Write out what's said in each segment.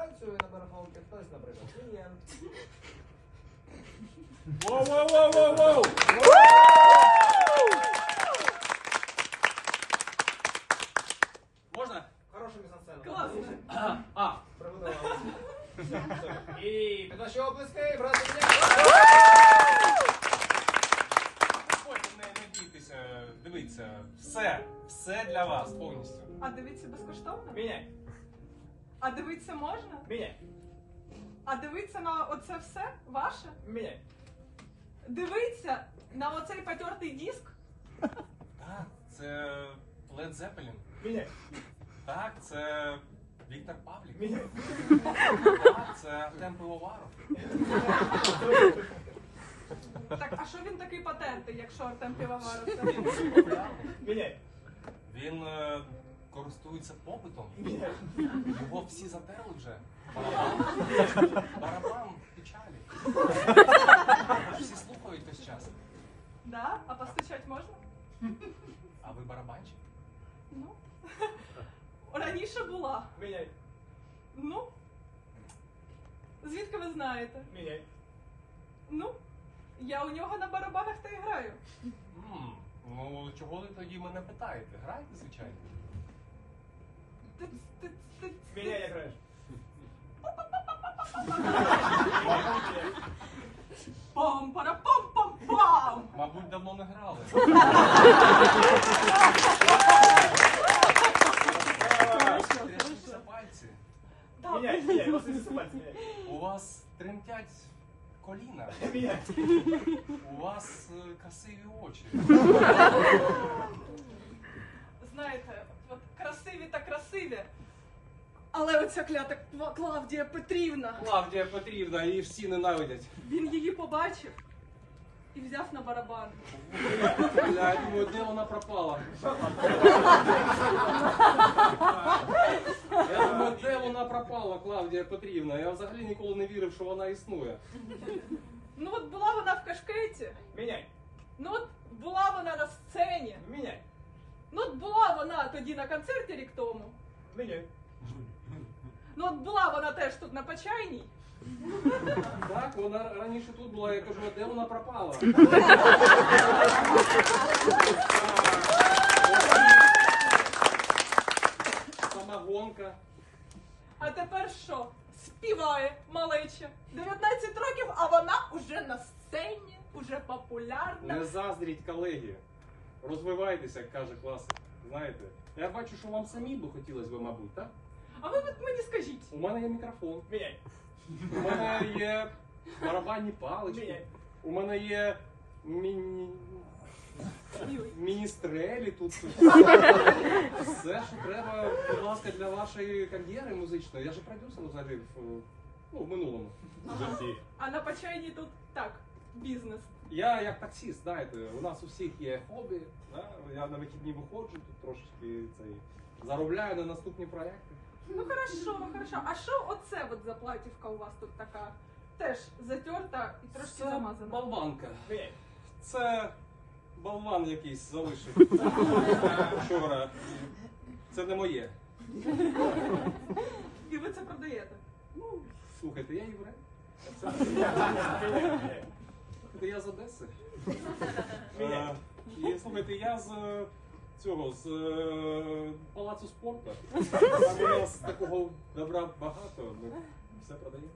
працює на барахолці, хтось, наприклад, клієнт. Воу-воу-воу-воу-воу! Можна? Хороша мізансцена. Класно. А, а, Приготувалися. І під оплески, брати мене. Не, дивіться, все, все для вас повністю. А дивитися безкоштовно? Міняй, А дивитися можна? міняй, А дивитися на оце все ваше? міняй. Дивитися на оцей потертий диск? Так, це Led Zeppelin. Міняй, Так, це Віктор Павлік. міняй. Так, це Артем Пивоваров. Так, а що він такий патентний, якщо Артем Півоваров? це? Він е, користується попитом. Його всі затерли вже. Барабан, барабан печалі. Всі слухають весь час. Да? А постучать можна? А ви барабанщик? Ну. Раніше була. Міняй, Ну. Звідки ви знаєте? міняй. Ну, я у нього на барабанах та й граю. М, Ну, чого ви тоді мене питаєте? Грайте, звичайно. Ти- ти- ти- ти- Міняй, як граєш. пам пара пам пам пам Мабуть, давно не грали. Трясуться пальці. Міняй, міняй, ось ці пальці, міняй. У вас тремтять коліна. Міняй. У вас е, красиві очі. Знаєте, от красиві та красиві. Але оця клята Кла- Клавдія Петрівна, Клавдія Петрівна, її всі ненавидять. він її побачив і взяв на барабан. Я думаю, де вона пропала? Я думаю, де вона пропала, Клавдія Петрівна? Я взагалі ніколи не вірив, що вона існує. Ну от була вона в кашкеті, Міняй, ну от була вона на сцені, міняй, ну от була вона тоді на концерті рік тому. міняй. Ну от була вона теж тут на Почайній. Так, вона раніше тут була, я кажу, а де вона пропала? Самогонка. А тепер що? Співає малеча. 19 років, а вона уже на сцені, уже популярна. Не заздріть, колеги. Розвивайтеся, як каже класик. Знаєте, я бачу, що вам самі би хотілося б, мабуть, так? А ви от мені скажіть, У мене є мікрофон, Міняй, у мене є барабанні палички, міняй. у мене є міні... Міністрелі тут. Все, що треба, будь ласка, для вашої кар'єри музичної. Я же продюсер взагалі в, ну, в минулому житті. а на Почайній тут так, бізнес. Я як таксіст, знаєте, у нас у всіх є хобі. Да? Я на вихідні виходжу, тут трошечки цей заробляю на наступні проекти. Ну хорошо, хорошо. А що оце от за платівка у вас тут така? Теж затерта і трошки Це замазана. болванка. Це болван якийсь залишив вчора. Це не моє. І ви це продаєте. Ну, слухайте, я єврей. Слухайте, я з Одеси. Е, І слухайте, я з е, цього, з е, палацу спорту. Там у нас такого добра багато, ми все продаємо.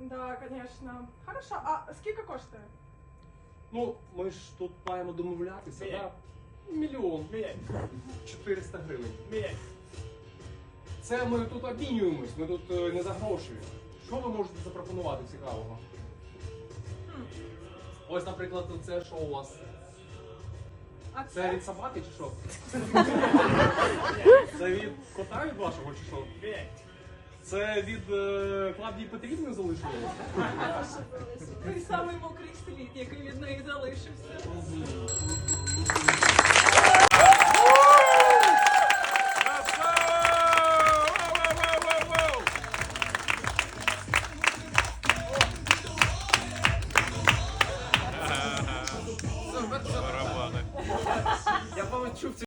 Да, звісно. Хорошо, а скільки коштує? Ну, ми ж тут маємо домовлятися, Міняй. так? Мільйон Міняй. 400 гривень. Це ми тут обмінюємось, ми тут е, не за гроші. Що ви можете запропонувати цікавого? Ось, наприклад, це що у вас? Це від собаки чи що? Це від кота від вашого чи що? Це від е, Клавдії Петрівни залишилось? той самий мокрий слід, який від неї залишився.